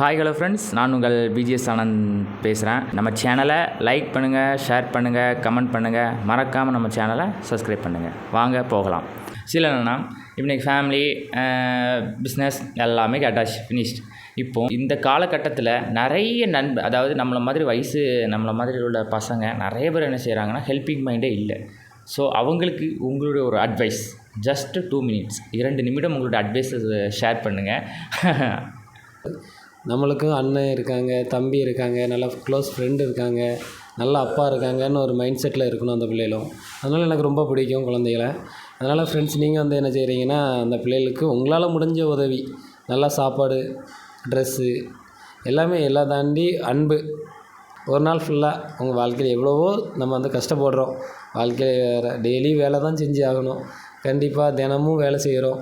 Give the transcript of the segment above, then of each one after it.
Hi hello friends நான் உங்கள் BGS Anand பேசுகிறேன் நம்ம சேனலை லைக் பண்ணுங்கள் ஷேர் பண்ணுங்கள் கமெண்ட் பண்ணுங்கள் மறக்காமல் நம்ம சேனலை சப்ஸ்கிரைப் பண்ணுங்கள் வாங்க போகலாம். சில என்னென்னா இன்றைக்கி ஃபேமிலி பிஸ்னஸ் எல்லாமே அட்டாச் ஃபினிஷ்ட் இப்போ இந்த காலகட்டத்தில் நிறைய நண்ப அதாவது நம்மளை மாதிரி வயசு நம்மளை மாதிரி உள்ள பசங்க நிறைய பேர் என்ன செய்கிறாங்கன்னா ஹெல்பிங் மைண்டே இல்லை. ஸோ அவங்களுக்கு உங்களுடைய ஒரு அட்வைஸ் ஜஸ்ட் டூ மினிட்ஸ் இரண்டு நிமிடம் உங்களுடைய அட்வைஸை ஷேர் பண்ணுங்கள் நம்மளுக்கும் அண்ணன் இருக்காங்க தம்பி இருக்காங்க நல்ல க்ளோஸ் ஃப்ரெண்டு இருக்காங்க நல்ல அப்பா இருக்காங்கன்னு ஒரு மைண்ட் செட்டில் இருக்கணும் அந்த பிள்ளைகளும். அதனால் எனக்கு ரொம்ப பிடிக்கும் குழந்தைகள. அதனால் ஃப்ரெண்ட்ஸ் நீங்கள் வந்து என்ன செய்கிறீங்கன்னா அந்த பிள்ளைகளுக்கு உங்களால் முடிஞ்ச உதவி நல்லா சாப்பாடு ட்ரெஸ்ஸு எல்லாமே எல்லாம் தாண்டி அன்பு. ஒரு நாள் ஃபுல்லாக உங்கள் வாழ்க்கையில் எவ்வளவோ நம்ம வந்து கஷ்டப்படுறோம். வாழ்க்கையில் வேறு டெய்லி வேலை தான் செஞ்சு ஆகணும். கண்டிப்பாக தினமும் வேலை செய்கிறோம்.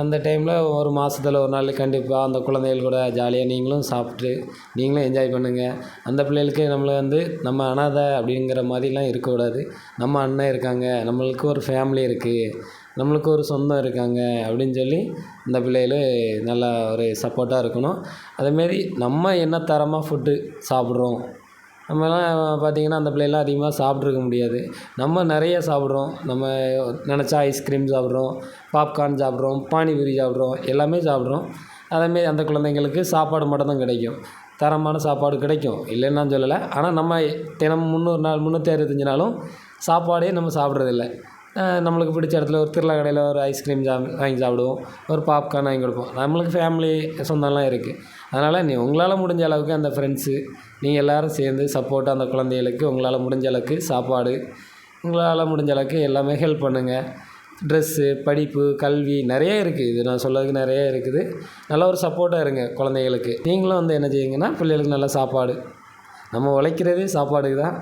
அந்த டைமில் ஒரு மாதத்துல ஒரு நாள் கண்டிப்பாக அந்த குழந்தைகள் கூட ஜாலியாக நீங்களும் சாப்பிட்டு நீங்களும் என்ஜாய் பண்ணுங்கள் அந்த பிள்ளைகளுக்கு நம்மளை வந்து நம்ம அனாதை அப்படிங்கிற மாதிரிலாம் இருக்கக்கூடாது. நம்ம அண்ணன் இருக்காங்க நம்மளுக்கு ஒரு ஃபேமிலி இருக்குது நம்மளுக்கு ஒரு சொந்தம் இருக்காங்க அப்படின்னு சொல்லி இந்த பிள்ளைகள் நல்லா ஒரு சப்போர்ட்டாக இருக்கணும். அதேமாரி நம்ம என்ன தரமாக ஃபுட்டு சாப்பிட்றோம் நம்மலாம் பார்த்திங்கன்னா அந்த பிள்ளைலாம் அதிகமாக சாப்பிட்ருக்க முடியாது. நம்ம நிறைய சாப்பிட்றோம். நம்ம நினச்சா ஐஸ்கிரீம் சாப்பிட்றோம் பாப்கார்ன் சாப்பிட்றோம் பானிபூரி சாப்பிட்றோம் எல்லாமே சாப்பிட்றோம். அதேமாரி அந்த குழந்தைங்களுக்கு சாப்பாடு மட்டும்தான் கிடைக்கும். தரமான சாப்பாடு கிடைக்கும். இல்லைன்னு நான் சொல்லலை. ஆனால் நம்ம தினம் முந்நூறு நாள் முந்நூற்றி அறுபத்தஞ்சு நாளும் சாப்பாடே நம்ம சாப்பிட்றதில்ல. நம்மளுக்கு பிடிச்ச இடத்துல ஒரு திருவிழா கடையில் ஒரு ஐஸ்கிரீம் சா வாங்கி சாப்பிடுவோம். ஒரு பாப்கார்ன் வாங்கி கொடுப்போம். நம்மளுக்கு ஃபேமிலி சொந்தம்லாம் இருக்குது அதனால் நீ உங்களால் முடிஞ்ச அளவுக்கு அந்த ஃப்ரெண்ட்ஸு நீங்கள் எல்லோரும் சேர்ந்து சப்போர்ட்டாக அந்த குழந்தைகளுக்கு உங்களால் முடிஞ்ச அளவுக்கு சாப்பாடு உங்களால் முடிஞ்ச அளவுக்கு எல்லாமே ஹெல்ப் பண்ணுங்கள் ட்ரெஸ்ஸு படிப்பு கல்வி நிறைய இருக்குது இது நான் சொல்லதுக்கு நிறைய இருக்குது. நல்ல ஒரு சப்போர்ட்டாக இருங்க குழந்தைகளுக்கு. நீங்களும் வந்து என்ன செய்யுங்கன்னா பிள்ளைகளுக்கு நல்ல சாப்பாடு. நம்ம உழைக்கிறதே சாப்பாடுக்கு தான்.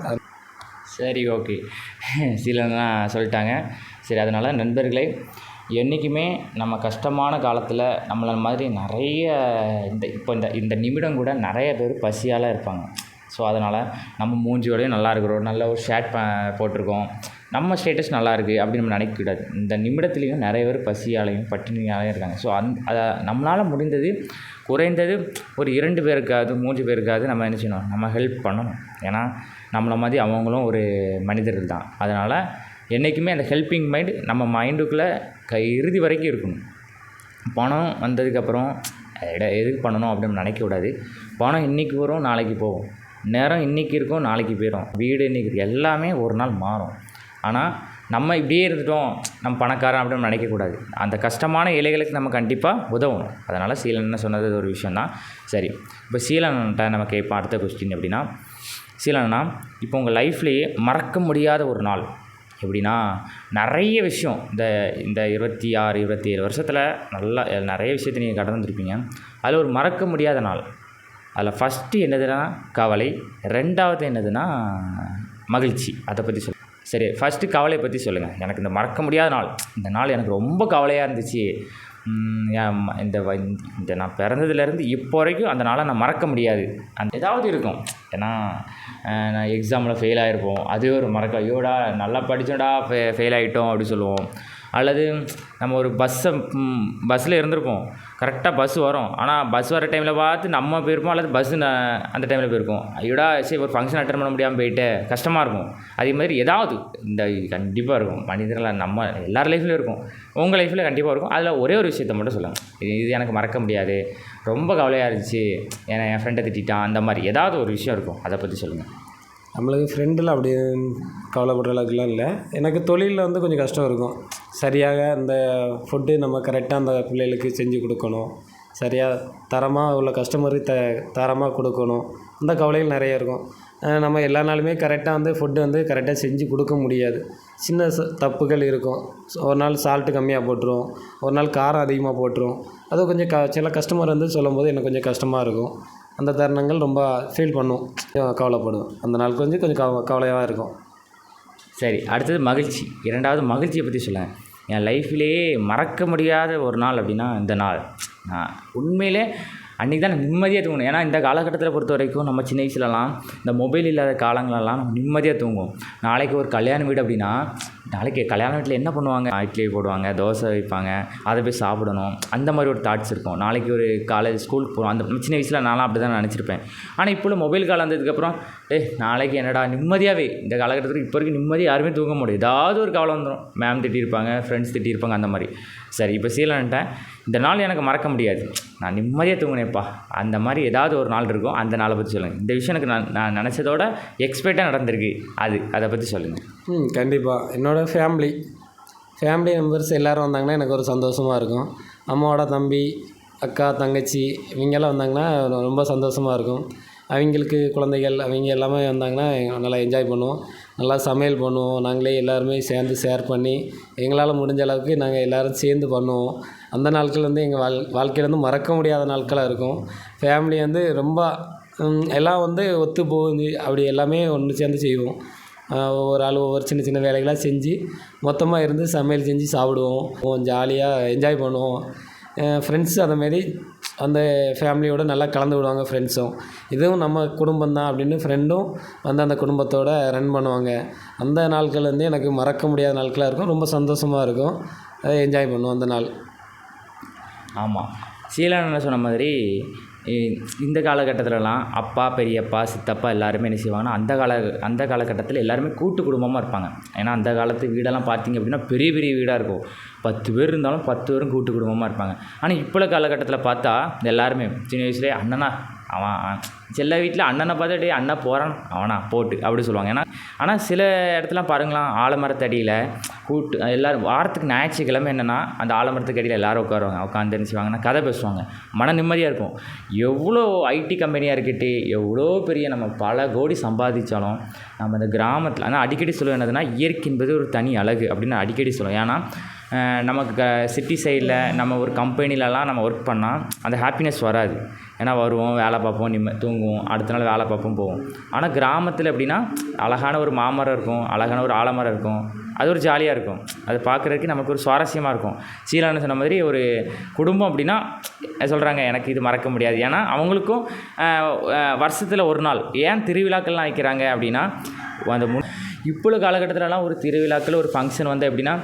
சரி ஓகே. சிலர்லாம் சொல்லிட்டாங்க. சரி அதனால் நண்பர்களே என்றைக்குமே நம்ம கஷ்டமான காலத்தில் நம்மளை மாதிரி நிறைய இந்த இப்போ இந்த இந்த நிமிடம் கூட நிறைய பேர் பசியால் இருப்பாங்க. ஸோ அதனால் நம்ம மூஞ்சியோடய நல்லா இருக்கிறோம். நல்ல ஒரு ஷேட் ப போட்டிருக்கோம். நம்ம ஸ்டேட்டஸ் நல்லா இருக்குது அப்படின்னு நம்ம நினைக்கக்கூடாது இந்த நிமிடத்துலேயும் நிறைய பேர் பசியாலையும் பட்டினியாலையும் இருக்காங்க. ஸோ அந் அதை நம்மளால் முடிந்தது குறைந்தது ஒரு இரண்டு பேருக்காவது மூன்று பேருக்காவது நம்ம என்ன செய்யணும்? நம்ம ஹெல்ப் பண்ணணும். ஏன்னா நம்மளை மாதிரி அவங்களும் ஒரு மனிதர்கள் தான். அதனால் என்றைக்குமே அந்த ஹெல்பிங் மைண்ட் நம்ம மைண்டுக்குள்ளே க இறுதி வரைக்கும் இருக்கணும். பணம் வந்ததுக்கப்புறம் எட எதுக்கு பண்ணணும்? அப்படின்னு நினைக்கக்கூடாது பணம் இன்றைக்கி வரும் நாளைக்கு போகும். நேரம் இன்றைக்கி இருக்கும் நாளைக்கு போயிடும் வீடு இன்றைக்கி எல்லாமே ஒரு நாள் மாறும். ஆனால் நம்ம இப்படியே இருந்துட்டோம் நம்ம பணக்காரன் அப்படின்னு நினைக்கக்கூடாது அந்த கஷ்டமான இலைகளுக்கு நம்ம கண்டிப்பாக உதவணும். அதனால் சீலன் என்ன சொன்னது ஒரு விஷயந்தான் சரி இப்போ சீலன்ட்ட நம்ம கேட்போம் அடுத்த கொஸ்டின் எப்படின்னா சீலனா இப்போ உங்கள் லைஃப்லேயே மறக்க முடியாத ஒரு நாள். எப்படின்னா நிறைய விஷயம் இந்த இந்த இருபத்தி ஆறு இருபத்தி ஏழு வருஷத்தில் நல்லா நிறைய விஷயத்தை நீங்கள் கடந்துருப்பீங்க அதில் ஒரு மறக்க முடியாத நாள். அதில் ஃபஸ்ட்டு என்னதுன்னா கவலை. ரெண்டாவது என்னதுன்னா மகிழ்ச்சி. அதை பற்றி சொல் சரி ஃபஸ்ட்டு கவலையை பற்றி சொல்லுங்கள் எனக்கு இந்த மறக்க முடியாத நாள். இந்த நாள் எனக்கு ரொம்ப கவலையாக இருந்துச்சு. இந்த இந்த நான் பிறந்ததுலேருந்து இப்போ வரைக்கும் அந்த நாளை நான் மறக்க முடியாது. அந்த ஏதாவது இருக்கும். ஏன்னா நான் எக்ஸாமில் ஃபெயில் ஆகிருப்போம் அதுவே ஒரு மறக்க ஐயோடா நல்லா படித்தோடா ஃபெ ஃபெயில் ஆகிட்டோம் அப்படி சொல்லுவோம். அல்லது நம்ம ஒரு பஸ்ஸை பஸ்ஸில் இருந்திருப்போம். கரெக்டாக பஸ் வரும். ஆனால் பஸ் வர டைமில் பார்த்து நம்ம போயிருப்போம் அல்லது பஸ்ஸு அந்த டைமில் போயிருக்கோம் ஐயோடா சரி ஒரு ஃபங்க்ஷன் அட்டன் பண்ண முடியாமல் போயிட்டு. கஷ்டமாக இருக்கும். அதே மாதிரி ஏதாவது இந்த கண்டிப்பாக இருக்கும். மனிதர்கள் நம்ம எல்லார் லைஃப்லையும் இருக்கும். உங்கள் லைஃப்பில் கண்டிப்பாக இருக்கும். அதில் ஒரே ஒரு விஷயத்த மட்டும் சொல்லுங்கள் இது இது எனக்கு மறக்க முடியாது. ரொம்ப கவலையாக இருந்துச்சு. ஏன்னா என் ஃப்ரெண்டை திட்டான் அந்த மாதிரி ஏதாவது ஒரு விஷயம் இருக்கும். அதை பற்றி சொல்லுங்கள் நம்மளுக்கு ஃப்ரெண்டில் அப்படி கவலைப்படுற அளவுக்குலாம் இல்லை. எனக்கு தொழிலில் வந்து கொஞ்சம் கஷ்டம் இருக்கும். சரியாக அந்த ஃபுட்டு நம்ம கரெக்டாக அந்த பிள்ளைகளுக்கு செஞ்சு கொடுக்கணும். சரியாக தரமாக உள்ள கஸ்டமருக்கு த தரமாக கொடுக்கணும். அந்த கவலைகள் நிறைய இருக்கும். நம்ம எல்லா நாளுமே கரெக்டாக வந்து ஃபுட்டு வந்து கரெக்டாக செஞ்சு கொடுக்க முடியாது. சின்ன ச தப்புகள் இருக்கும். ஒரு நாள் சால்ட்டு கம்மியாக போட்டுரும். ஒரு நாள் காரம் அதிகமாக போட்டுரும். அது கொஞ்சம் க சில கஸ்டமர் வந்து சொல்லும் போது எனக்கு கொஞ்சம் கஷ்டமாக இருக்கும். அந்த தருணங்கள் ரொம்ப ஃபீல் பண்ணுவோம் கவலைப்படுவோம் அந்த நாள் கொஞ்சம் கொஞ்சம் கவ கவலையாக இருக்கும். சரி அடுத்தது மகிழ்ச்சி. இரண்டாவது மகிழ்ச்சியை பற்றி சொல்லுங்கள் என் லைஃப்லேயே மறக்க முடியாத ஒரு நாள் அப்படின்னா இந்த நாள். நான் உண்மையிலே அன்றைக்கி தான் நிம்மதியாக தூங்கணும் ஏன்னா இந்த காலகட்டத்தில் பொறுத்த வரைக்கும் நம்ம சின்ன வயசுலலாம் இந்த மொபைல் இல்லாத காலங்களெல்லாம் நம்ம நிம்மதியாக தூங்குவோம். நாளைக்கு ஒரு கல்யாண வீடு அப்படின்னா நாளைக்கு கல்யாண வீட்டில் என்ன பண்ணுவாங்க? இட்லி போடுவாங்க தோசை வைப்பாங்க அதை போய் சாப்பிடணும். அந்த மாதிரி ஒரு தாட்ஸ் இருக்கும். நாளைக்கு ஒரு காலேஜ் ஸ்கூலுக்கு போகிறோம் அந்த சின்ன வயசில் நான்லாம் அப்படி தான் நினச்சிருப்பேன். ஆனால் இப்போ உள்ள மொபைல் காலம் வந்ததுக்கப்புறம் ஏய் நாளைக்கு என்னடா நிம்மதியாகவே இந்த காலகட்டத்தில் இப்போ வரைக்கும் நிம்மதி யாருமே தூங்க முடியும் ஏதாவது ஒரு கவலை வந்துடும் மேம் திட்டியிருப்பாங்க ஃப்ரெண்ட்ஸ் திட்டியிருப்பாங்க அந்த மாதிரி. சரி இப்போ சீலன்ட்டேன் இந்த நாள் எனக்கு மறக்க முடியாது. நான் நிம்மதியாக தூங்கினேன்ப்பா. அந்த மாதிரி ஏதாவது ஒரு நாள் இருக்கும். அந்த நாளை பற்றி சொல்லுங்கள் இந்த விஷயம் எனக்கு நான் நான் நினச்சதோட எக்ஸ்பெக்டாக நடந்திருக்கு. அது அதை பற்றி சொல்லுங்கள் ம் கண்டிப்பாக என்னோடய ஃபேமிலி ஃபேமிலி மெம்பர்ஸ் எல்லோரும் வந்தாங்கன்னா எனக்கு ஒரு சந்தோஷமாக இருக்கும். அம்மாவோட தம்பி அக்கா தங்கச்சி இவங்கெல்லாம் வந்தாங்கன்னா ரொம்ப சந்தோஷமாக இருக்கும். அவங்களுக்கு குழந்தைகள் அவங்க எல்லாமே வந்தாங்கன்னா நல்லா என்ஜாய் பண்ணுவோம். நல்லா சமையல் பண்ணுவோம். நாங்களே எல்லாருமே சேர்ந்து ஷேர் பண்ணி எங்களால் முடிஞ்ச அளவுக்கு நாங்கள் எல்லோரும் சேர்ந்து பண்ணுவோம். அந்த நாட்கள் வந்து எங்கள் வாழ் வாழ்க்கையில் வந்து மறக்க முடியாத நாட்களாக இருக்கும். ஃபேமிலி வந்து ரொம்ப எல்லாம் வந்து ஒத்து போகுது. அப்படி எல்லாமே ஒன்று சேர்ந்து செய்வோம். ஒவ்வொரு ஆள் ஒவ்வொரு சின்ன சின்ன வேலைகளாக செஞ்சு மொத்தமாக இருந்து சமையல் செஞ்சு சாப்பிடுவோம். ஜாலியாக என்ஜாய் பண்ணுவோம். ஃப்ரெண்ட்ஸ் அந்தமாரி அந்த ஃபேமிலியோடு நல்லா கலந்து விடுவாங்க ஃப்ரெண்ட்ஸும். இதுவும் நம்ம குடும்பம் தான் அப்படின்னு ஃப்ரெண்டும் வந்து அந்த குடும்பத்தோடு ரன் பண்ணுவாங்க. அந்த நாட்கள் வந்து எனக்கு மறக்க முடியாத நாட்களாக இருக்கும். ரொம்ப சந்தோஷமாக இருக்கும். அதை என்ஜாய் பண்ணுவோம் அந்த நாள். ஆமாம் சீலான சொன்ன மாதிரி இந்த காலகட்டத்திலலாம் அப்பா பெரியப்பா சித்தப்பா எல்லாருமே என்ன செய்வாங்கன்னா அந்த கால அந்த காலகட்டத்தில் எல்லாருமே கூட்டு குடும்பமாக இருப்பாங்க. ஏன்னா அந்த காலத்து வீடெல்லாம் பார்த்தீங்க அப்படின்னா பெரிய பெரிய வீடாக இருக்கும். பத்து பேர் இருந்தாலும் பத்து பேரும் கூட்டு குடும்பமாக இருப்பாங்க. ஆனால் இப்போ காலகட்டத்தில் பார்த்தா எல்லாருமே சின்ன வயசுலேயே அண்ணனா அவன் சில வீட்டில் அண்ணனை பார்த்தா அண்ணன் போகிறான் அவனா போட்டு அப்படி சொல்லுவாங்க. ஏன்னா ஆனால் சில இடத்துலாம் பாருங்களாம் ஆலமரத்தடியில் கூட்டு எல்லோரும் வாரத்துக்கு ஞாயிற்றுக்கிழமை என்னென்னா அந்த ஆலமரத்துக்கு அடியில் எல்லோரும் உட்காருவாங்க. உட்காந்து என்ன செய்வாங்கன்னா கதை பேசுவாங்க. மன நிம்மதியாக இருக்கும். எவ்வளோ ஐடி கம்பெனியாக இருக்கட்டு எவ்வளோ பெரிய நம்ம பல கோடி சம்பாதிச்சாலும் நம்ம இந்த கிராமத்தில் ஆனால் அடிக்கடி சொல்லுவேன் என்னதுன்னா இயற்கை என்பது ஒரு தனி அழகு அப்படின்னு அடிக்கடி சொல்லுவேன். ஏன்னா நமக்கு சிட்டி சைடில் நம்ம ஒரு கம்பெனிலலாம் நம்ம ஒர்க் பண்ணால் அந்த ஹாப்பினஸ் வராது. ஏன்னா வருவோம் வேலை பார்ப்போம் நிம்ம தூங்குவோம் அடுத்த நாள் வேலை பார்ப்போம் போவோம். ஆனால் கிராமத்தில் எப்படின்னா அழகான ஒரு மாமரம் இருக்கும் அழகான ஒரு ஆலமரம் இருக்கும். அது ஒரு ஜாலியாக இருக்கும். அது பார்க்குறதுக்கு நமக்கு ஒரு சுவாரஸ்யமாக இருக்கும். சீலான சொன்ன மாதிரி ஒரு குடும்பம் அப்படின்னா சொல்கிறாங்க எனக்கு இது மறக்க முடியாது. ஏன்னா அவங்களுக்கும் வருஷத்தில் ஒரு நாள். ஏன் திருவிழாக்கள்லாம் வைக்கிறாங்க அப்படின்னா அந்த மு இப்போ உள்ள காலகட்டத்திலலாம் ஒரு திருவிழாக்கள் ஒரு ஃபங்க்ஷன் வந்து எப்படின்னா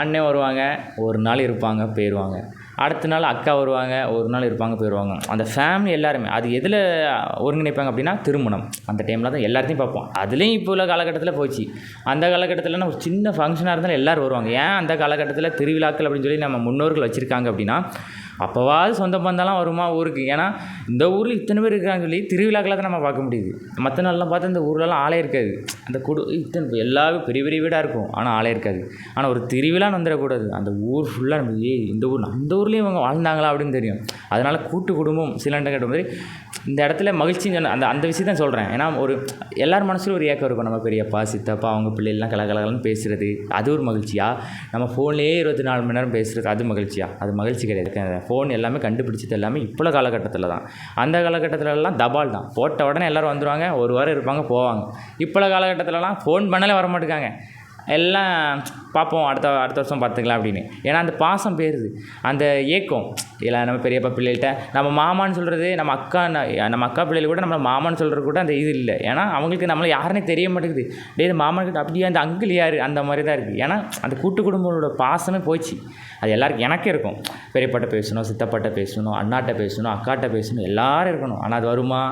அண்ணன் வருவாங்க ஒரு நாள் இருப்பாங்க போயிடுவாங்க அடுத்த நாள் அக்கா வருவாங்க ஒரு நாள் இருப்பாங்க போயிடுவாங்க அந்த ஃபேமிலி எல்லாருமே அது எதில் ஒருங்கிணைப்பாங்க அப்படின்னா திருமணம். அந்த டைமில் தான் எல்லாத்தையும் பார்ப்போம். அதுலேயும் இப்போ உள்ள காலகட்டத்தில் போச்சு. அந்த காலகட்டத்தில் ஒரு சின்ன ஃபங்க்ஷனாக இருந்தாலும் எல்லோரும் வருவாங்க. ஏன் அந்த காலகட்டத்தில் திருவிழாக்கள் அப்படின்னு சொல்லி நம்ம முன்னோர்கள் வச்சுருக்காங்க அப்படின்னா அப்போவாது சொந்த பந்தெல்லாம் வருமா ஊருக்கு? ஏன்னா இந்த ஊரில் இத்தனை பேர் இருக்கிறாங்கன்னு சொல்லி திருவிழாக்களை தான் நம்ம பார்க்க முடியுது. மற்ற நாள்லாம் பார்த்தா இந்த ஊர்லலாம் ஆளே இருக்காது. அந்த குடு இத்தனை எல்லாரும் பெரிய பெரிய வீடாக இருக்கும். ஆனால் ஆளே இருக்காது. ஆனால் ஒரு திருவிழான்னு வந்துடக்கூடாது. அந்த ஊர் ஃபுல்லாக நம்ம ஏய் இந்த ஊர் அந்த ஊர்லேயும் இவங்க வாழ்ந்தாங்களா? அப்படின்னு தெரியும். அதனால் கூட்டு குடும்பம் சிலண்ட கேட்ட மாதிரி இந்த இடத்துல மகிழ்ச்சின்னு சொன்ன அந்த அந்த விஷயத்தான் சொல்கிறேன் ஏன்னா ஒரு எல்லார் மனசுலையும் ஒரு ஏக்கம் இருக்கும். நம்ம பெரியப்பா சித்தப்பா அவங்க பிள்ளைகள்லாம் கலகலகலன்னு பேசுகிறது அது ஒரு மகிழ்ச்சியா? நம்ம ஃபோன்லேயே இருபத்தி நாலு மணி நேரம் பேசுகிறது அது மகிழ்ச்சியா? அது மகிழ்ச்சி கிடையாது. ஃபோன் எல்லாமே கண்டுபிடிச்சது எல்லாமே இப்போ காலகட்டத்தில் தான். அந்த காலகட்டத்திலலாம் தபால் தான். போட்ட உடனே எல்லோரும் வந்துடுவாங்க ஒரு வாரம் இருப்பாங்க போவாங்க. இப்போ காலகட்டத்திலலாம் ஃபோன் பண்ணாலே வர மாட்டேங்காங்க எல்லாம் பார்ப்போம் அடுத்த அடுத்த வருஷம் பார்த்துக்கலாம் அப்படின்னு. ஏன்னா அந்த பாசம் போயிடுது அந்த ஏக்கம் இல்லை நம்ம பெரியப்பா பிள்ளைகிட்ட நம்ம மாமான்னு சொல்கிறது நம்ம அக்கா நம்ம அக்கா பிள்ளைகள் கூட நம்ம மாமான்னு சொல்கிறது கூட அந்த இது இல்லை. ஏன்னா அவங்களுக்கு நம்மளை யாருன்னே தெரிய மாட்டேங்குது. டேய் மாமனுக்கு அப்படியே அந்த அங்கிள் யார்? அந்த மாதிரி தான் இருக்குது ஏன்னா அந்த கூட்டு குடும்பங்களோட பாசமே போச்சு. அது எல்லாருக்கும் எனக்கே இருக்கும். பெரியப்பாட்ட பேசணும் சித்தப்பாட்ட பேசணும் அண்ணாட்ட பேசணும் அக்காட்ட பேசணும் எல்லாரும் இருக்கணும். ஆனால் அது வருமா?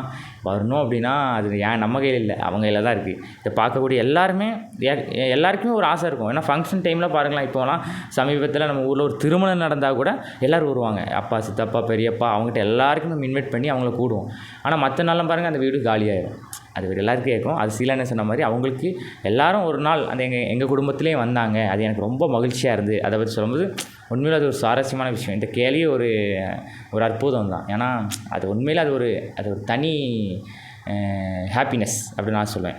வரணும் அப்படின்னா அது ஏன் நம்ம கையில் இல்லை. அவங்க கையில் தான் இருக்குது இதை பார்க்கக்கூடிய எல்லாருமே ஏ- எல்லாருக்குமே ஒரு ஆசை இருக்கும். ஏன்னா ஃபங்க்ஷன் டைமில் பாருங்களேன் இப்போலாம் சமீபத்தில் நம்ம ஊரில் ஒரு திருமணம் நடந்தால் கூட எல்லோரும் வருவாங்க. அப்பா சித்தப்பா பெரியப்பா அவங்ககிட்ட எல்லாருக்கும் நம்ம இன்வைட் பண்ணி அவங்கள கூடுவோம். ஆனால் மற்ற நாள்லாம் பாருங்கள் அந்த வீடு காலியாயிடும் அது வீடு எல்லாருக்கும் கேட்கும். அது சீலான சொன்ன மாதிரி அவங்களுக்கு எல்லாரும் ஒரு நாள் அந்த எங்கள் எங்கள் குடும்பத்துலேயும் வந்தாங்க. அது எனக்கு ரொம்ப மகிழ்ச்சியாக இருந்து அதை பற்றி சொல்லும்போது உண்மையில் அது ஒரு சுவாரஸ்யமான விஷயம். இந்த கேள்வியே ஒரு ஒரு அற்புதம் தான். ஏன்னா அது உண்மையில் அது ஒரு அது ஒரு தனி ஹாப்பினஸ் அப்படின்னு நான் சொல்லுவேன்